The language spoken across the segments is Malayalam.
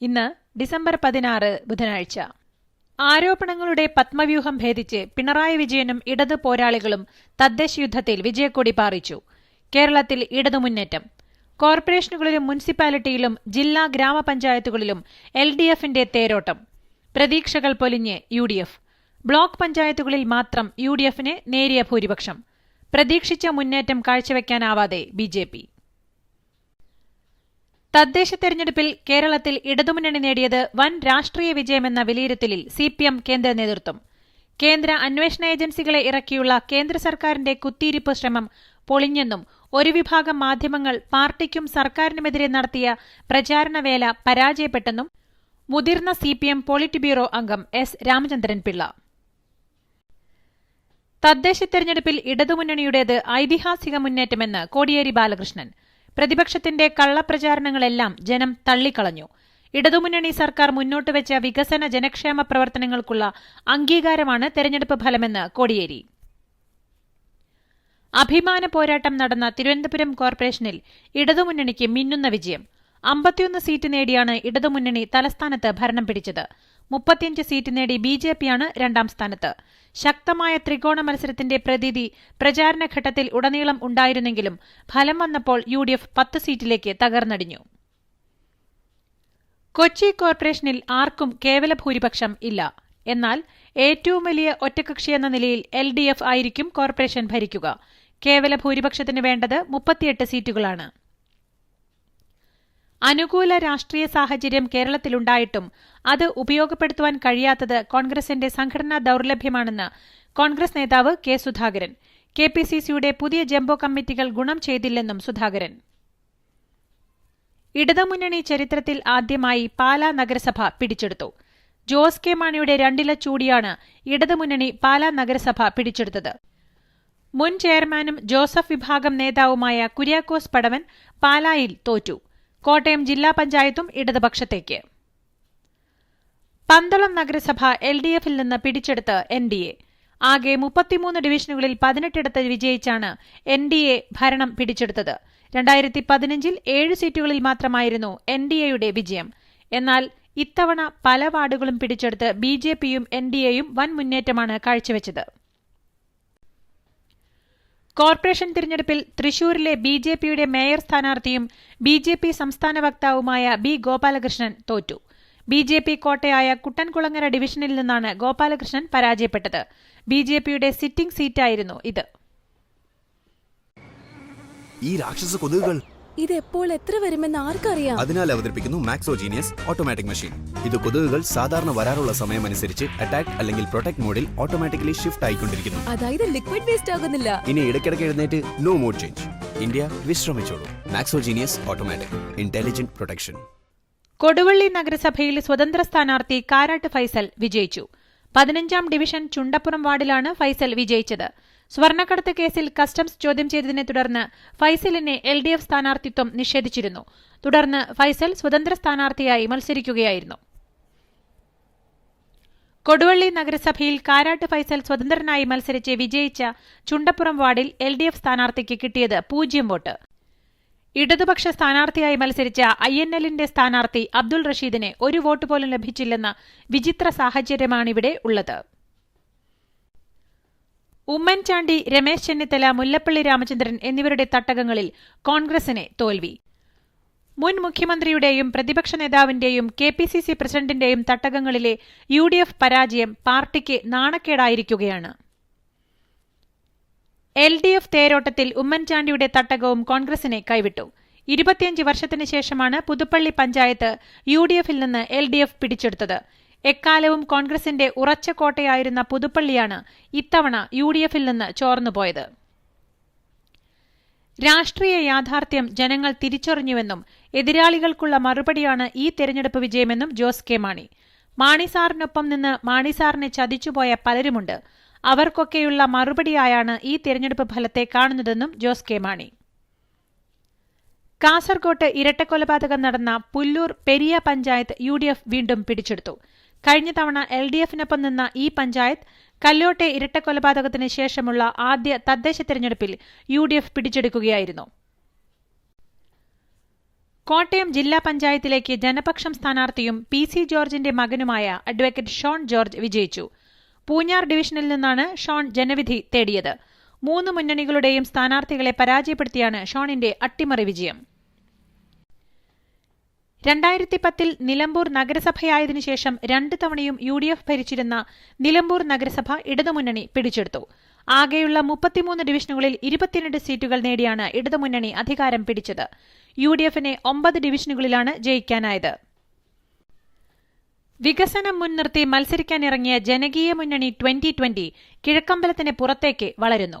ഇന്ന് ഡിസംബർ പതിനാറ് ബുധനാഴ്ച. ആരോപണങ്ങളുടെ പത്മവ്യൂഹം ഭേദിച്ച് പിണറായി വിജയനും ഇടത് പോരാളികളും തദ്ദേശ യുദ്ധത്തിൽ വിജയക്കൊടി പാറിച്ചു. കേരളത്തിൽ ഇടതുമുന്നേറ്റം. കോർപ്പറേഷനുകളിലും മുനിസിപ്പാലിറ്റിയിലും ജില്ലാ ഗ്രാമപഞ്ചായത്തുകളിലും എൽ ഡി എഫിന്റെ തേരോട്ടം. പ്രതീക്ഷകൾ പൊലിഞ്ഞ് യു ഡി എഫ് ബ്ലോക്ക് പഞ്ചായത്തുകളിൽ മാത്രം യു ഡി എഫിന് നേരിയ ഭൂരിപക്ഷം. പ്രതീക്ഷിച്ച മുന്നേറ്റം കാഴ്ചവെക്കാനാവാതെ ബി ജെ പി. തദ്ദേശ തെരഞ്ഞെടുപ്പിൽ കേരളത്തിൽ ഇടതുമുന്നണി നേടിയത് വൻ രാഷ്ട്രീയ വിജയമെന്ന വിലയിരുത്തലിൽ സി പി എം കേന്ദ്ര നേതൃത്വം. കേന്ദ്ര അന്വേഷണ ഏജൻസികളെ ഇറക്കിയുള്ള കേന്ദ്ര സർക്കാരിന്റെ കുത്തിയിരിപ്പ് ശ്രമം പൊളിഞ്ഞെന്നും ഒരു വിഭാഗം മാധ്യമങ്ങൾ പാർട്ടിക്കും സർക്കാരിനുമെതിരെ നടത്തിയ പ്രചാരണവേല പരാജയപ്പെട്ടെന്നും മുതിർന്ന C P M polit bureau അംഗം എസ് രാമചന്ദ്രൻ പിള്ള. തദ്ദേശ തെരഞ്ഞെടുപ്പിൽ ഇടതുമുന്നണിയുടേത് ഐതിഹാസിക മുന്നേറ്റമെന്ന് കോടിയേരി ബാലകൃഷ്ണൻ. പ്രതിപക്ഷത്തിന്റെ കള്ളപ്രചാരണങ്ങളെല്ലാം ജനം തള്ളിക്കളഞ്ഞു. ഇടതുമുന്നണി സർക്കാർ മുന്നോട്ട് വെച്ച വികസന ജനക്ഷേമ പ്രവർത്തനങ്ങൾക്കുള്ള അംഗീകാരമാണ് തെരഞ്ഞെടുപ്പ് ഫലമെന്ന് കോടിയേരി. അഭിമാന പോരാട്ടം നടന്ന തിരുവനന്തപുരം കോർപ്പറേഷനിൽ ഇടതുമുന്നണിക്ക് മിന്നുന്ന വിജയം. അമ്പത്തിയൊന്ന് സീറ്റ് നേടിയാണ് ഇടതുമുന്നണി തലസ്ഥാനത്ത് ഭരണം പിടിച്ചത്. മുപ്പത്തിയഞ്ച് സീറ്റ് നേടി ബി ജെ പിയാണ് രണ്ടാം സ്ഥാനത്ത്. ശക്തമായ ത്രികോണ മത്സരത്തിന്റെ പ്രതീതി പ്രചാരണഘട്ടത്തിൽ ഉടനീളം ഉണ്ടായിരുന്നെങ്കിലും ഫലം വന്നപ്പോൾ യു ഡി എഫ് പത്ത് സീറ്റിലേക്ക് തകർന്നടിഞ്ഞു. കൊച്ചി കോർപ്പറേഷനിൽ ആർക്കും കേവല ഭൂരിപക്ഷം ഇല്ല. എന്നാൽ ഏറ്റവും വലിയ ഒറ്റകക്ഷിയെന്ന നിലയിൽ എൽ ഡി എഫ് ആയിരിക്കും കോർപ്പറേഷൻ ഭരിക്കുക. കേവല ഭൂരിപക്ഷത്തിന് വേണ്ടത് മുപ്പത്തിയെട്ട് സീറ്റുകളാണ്. അനുകൂല രാഷ്ട്രീയ സാഹചര്യം കേരളത്തിലുണ്ടായിട്ടും അത് ഉപയോഗപ്പെടുത്തുവാൻ കഴിയാത്തത് കോൺഗ്രസിന്റെ സംഘടനാ ദൌർലഭ്യമാണെന്ന് കോൺഗ്രസ് നേതാവ് K Sudhakaran. K P C സിയുടെ പുതിയ ജംബോ കമ്മിറ്റികൾ ഗുണം ചെയ്തില്ലെന്നും സുധാകരൻ. ഇടതുമുന്നണി ചരിത്രത്തിൽ ആദ്യമായി പാലാ നഗരസഭ പിടിച്ചെടുത്തു. ജോസ് കെ മാണിയുടെ രണ്ടില ചൂടിയാണ് ഇടതുമുന്നണി പാലാ നഗരസഭ പിടിച്ചെടുത്തത്. മുൻ ചെയർമാനും ജോസഫ് വിഭാഗം നേതാവുമായ കുര്യാക്കോസ് പടവൻ പാലായിൽ തോറ്റു. കോട്ടയം ജില്ലാ പഞ്ചായത്തും ഇടതുപക്ഷത്തേക്ക്. പന്തളം നഗരസഭ എൽ ഡി എഫിൽ നിന്ന് പിടിച്ചെടുത്ത് എൻ ഡി എ ആകെ മുപ്പത്തിമൂന്ന് ഡിവിഷനുകളിൽ പതിനെട്ടിടത്ത് വിജയിച്ചാണ് എൻ ഡി എ ഭരണം പിടിച്ചെടുത്തത്. രണ്ടായിരത്തി പതിനഞ്ചിൽ ഏഴ് സീറ്റുകളിൽ മാത്രമായിരുന്നു എൻ ഡി എയുടെ വിജയം. എന്നാൽ ഇത്തവണ പല വാർഡുകളും പിടിച്ചെടുത്ത് ബി ജെ പിയും എൻ ഡി എയും വൻ മുന്നേറ്റമാണ് കാഴ്ചവെച്ചത്. കോർപ്പറേഷൻ തിരഞ്ഞെടുപ്പിൽ തൃശൂരിലെ ബി ജെ പിയുടെ മേയർ സ്ഥാനാർത്ഥിയും ബി ജെ പി സംസ്ഥാന വക്താവുമായ ബി ഗോപാലകൃഷ്ണൻ തോറ്റു. ബി ജെ പി കോട്ടയായ കുട്ടൻകുളങ്ങര ഡിവിഷനിൽ നിന്നാണ് ഗോപാലകൃഷ്ണൻ പരാജയപ്പെട്ടത്. ബി ജെ പിയുടെ സിറ്റിംഗ് സീറ്റായിരുന്നു ഇത്. ഈ രാക്ഷസ കൊതുകുകൾ ഇത് എപ്പോൾ എത്ര വരുമെന്ന് ആർക്കറിയാം? അതിനാൽ അവതരിപ്പിക്കുന്നു മാക്സോജീനിയസ് ഓട്ടോമാറ്റിക് മെഷീൻ ഇത് കൊതുകുകൾ സാധാരണ വരാറുള്ള സമയം അനുസരിച്ച് അറ്റാക്ക് അല്ലെങ്കിൽ പ്രൊട്ടക്ട് മോഡിൽ ഓട്ടോമാറ്റിക്കലി ഷിഫ്റ്റ് ആയിക്കൊണ്ടിരിക്കുന്നു. അതായത് ലിക്വിഡ് വേസ്റ്റ് ആകുന്നില്ല. ഇനി ഇടയ്ക്കിടയ്ക്ക് എഴുന്നേറ്റ് നോ മോഡ് ചേഞ്ച് ഇന്ത്യ വിശ്രമിച്ചോളൂ. മാക്സോജീനിയസ് ഓട്ടോമാറ്റിക് ഇന്റലിജന്റ് പ്രൊട്ടക്ഷൻ കൊടുവള്ളി നഗരസഭയിൽ സ്വതന്ത്ര സ്ഥാനാർത്ഥി കാരാട്ട് ഫൈസൽ വിജയിച്ചു. പതിനഞ്ചാം ഡിവിഷൻ ചുണ്ടപ്പുറം വാർഡിലാണ് ഫൈസൽ വിജയിച്ചത്. സ്വർണക്കടത്ത് കേസിൽ കസ്റ്റംസ് ചോദ്യം ചെയ്തതിനെ തുടർന്ന് ഫൈസലിനെ എൽ ഡി എഫ് സ്ഥാനാർത്ഥിത്വം നിഷേധിച്ചിരുന്നു. തുടർന്ന് ഫൈസൽ സ്വതന്ത്ര സ്ഥാനാർത്ഥിയായി മത്സരിക്കുകയായിരുന്നു. കൊടുവള്ളി നഗരസഭയിൽ കാരാട്ട് ഫൈസൽ സ്വതന്ത്രനായി മത്സരിച്ച് വിജയിച്ച ചുണ്ടപ്പുറം വാർഡിൽ എൽ ഡി എഫ് സ്ഥാനാർത്ഥിക്ക് കിട്ടിയത് പൂജ്യം വോട്ട്. ഇടതുപക്ഷ സ്ഥാനാർത്ഥിയായി മത്സരിച്ച ഐ എൻ എല്ലിന്റെ സ്ഥാനാർത്ഥി അബ്ദുൾ റഷീദിന് ഒരു വോട്ട് പോലും ലഭിച്ചില്ലെന്ന വിചിത്ര സാഹചര്യമാണിവിടെ ഉള്ളത്. ഉമ്മൻചാണ്ടി രമേശ് ചെന്നിത്തല മുല്ലപ്പള്ളി രാമചന്ദ്രൻ എന്നിവരുടെ തട്ടകങ്ങളിൽ കോൺഗ്രസിന് തോൽവി. മുൻ മുഖ്യമന്ത്രിയുടെയും പ്രതിപക്ഷ നേതാവിന്റെയും കെ പി സി സി പ്രസിഡന്റിന്റെയും തട്ടകങ്ങളിലെ യു ഡി എഫ് പരാജയം പാർട്ടിക്ക് നാണക്കേടായിരിക്കുകയാണ്. എൽ ഡി എഫ് തേരോട്ടത്തിൽ ഉമ്മൻചാണ്ടിയുടെ തട്ടകവും കോൺഗ്രസിനെ കൈവിട്ടു. ഇരുപത്തിയഞ്ച് വർഷത്തിന് ശേഷമാണ് പുതുപ്പള്ളി പഞ്ചായത്ത് യു ഡി എഫിൽ നിന്ന് എൽ ഡി എഫ് പിടിച്ചെടുത്തത്. എക്കാലവും കോൺഗ്രസിന്റെ ഉറച്ച കോട്ടയായിരുന്ന പുതുപ്പള്ളിയാണ് ഇത്തവണ യു ഡി എഫിൽ നിന്ന് ചോർന്നുപോയത്. രാഷ്ട്രീയ യാഥാർത്ഥ്യം ജനങ്ങൾ തിരിച്ചറിഞ്ഞുവെന്നും എതിരാളികൾക്കുള്ള മറുപടിയാണ് ഈ തെരഞ്ഞെടുപ്പ് വിജയമെന്നും ജോസ് കെ മാണി. മാണി സാറിനൊപ്പം നിന്ന് മാണി സാറിനെ ചതിച്ചുപോയ പലരുമുണ്ട്. അവർക്കൊക്കെയുള്ള മറുപടിയായാണ് ഈ തെരഞ്ഞെടുപ്പ് ഫലത്തെ കാണുന്നതെന്നും ജോസ് കെ മാണി. കാസർകോട്ട് ഇരട്ടക്കൊലപാതകം നടന്ന പുല്ലൂർ പെരിയ പഞ്ചായത്ത് യു വീണ്ടും പിടിച്ചെടുത്തു. കഴിഞ്ഞ തവണ എൽ ഡി എഫിനൊപ്പം നിന്ന ഈ പഞ്ചായത്ത് കല്ലോട്ടെ ഇരട്ടക്കൊലപാതകത്തിന് ശേഷമുള്ള ആദ്യ തദ്ദേശ തെരഞ്ഞെടുപ്പിൽ യു ഡി എഫ് പിടിച്ചെടുക്കുകയായിരുന്നു. കോട്ടയം ജില്ലാ പഞ്ചായത്തിലേക്ക് ജനപക്ഷം സ്ഥാനാർത്ഥിയും പി സി ജോർജിന്റെ മകനുമായ അഡ്വക്കേറ്റ് ഷോൺ ജോർജ് വിജയിച്ചു. പൂഞ്ഞാർ ഡിവിഷനിൽ നിന്നാണ് ഷോൺ ജനവിധി തേടിയത്. മൂന്ന് മുന്നണികളുടെയും സ്ഥാനാർത്ഥികളെ പരാജയപ്പെടുത്തിയാണ് ഷോണിന്റെ അട്ടിമറി വിജയം. രണ്ടായിരത്തി പത്തിൽ നിലമ്പൂർ നഗരസഭയായതിനു ശേഷം രണ്ട് തവണയും യു ഡി എഫ് ഭരിച്ചിരുന്ന നിലമ്പൂർ നഗരസഭ ഇടതുമുന്നണി പിടിച്ചെടുത്തു. ആകെയുള്ള മുപ്പത്തിമൂന്ന് ഡിവിഷനുകളിൽ ഇരുപത്തിരണ്ട് സീറ്റുകൾ നേടിയാണ് ഇടതുമുന്നണി അധികാരം പിടിച്ചത്. യു ഡി എഫിനെ ഒമ്പത് ഡിവിഷനുകളിലാണ് ജയിക്കാനായത്. വികസനം മുൻനിർത്തി മത്സരിക്കാനിറങ്ങിയ ജനകീയ മുന്നണി ട്വന്റി ട്വന്റി കിഴക്കമ്പലത്തിന് പുറത്തേക്ക് വളരുന്നു.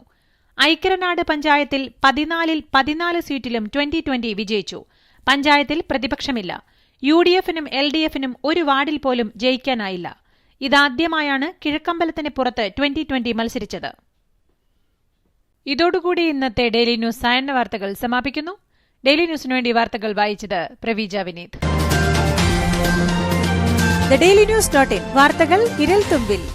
ഐക്യരനാട് പഞ്ചായത്തിൽ പതിനാലിൽ പതിനാല് സീറ്റിലും ട്വന്റി ട്വന്റി വിജയിച്ചു. പഞ്ചായത്തിൽ പ്രതിപക്ഷമില്ല. യു ഡി എഫിനും എൽ ഡി എഫിനും ഒരു വാർഡിൽ പോലും ജയിക്കാനായില്ല. ഇതാദ്യമായാണ് കിഴക്കമ്പലത്തിന് പുറത്ത് ട്വന്റി ട്വന്റി മത്സരിച്ചത്. ഇതോടുകൂടി ഇന്നത്തെ ഡെയിലി ന്യൂസ് സായന്ന വാർത്തകൾ സമാപിക്കുന്നു. ഡെയിലി ന്യൂസിനു വേണ്ടി വാർത്തകൾ വായിച്ചത് പ്രവീജ വിനീത്. വാർത്തകൾ വിരൽ തുമ്പിൽ.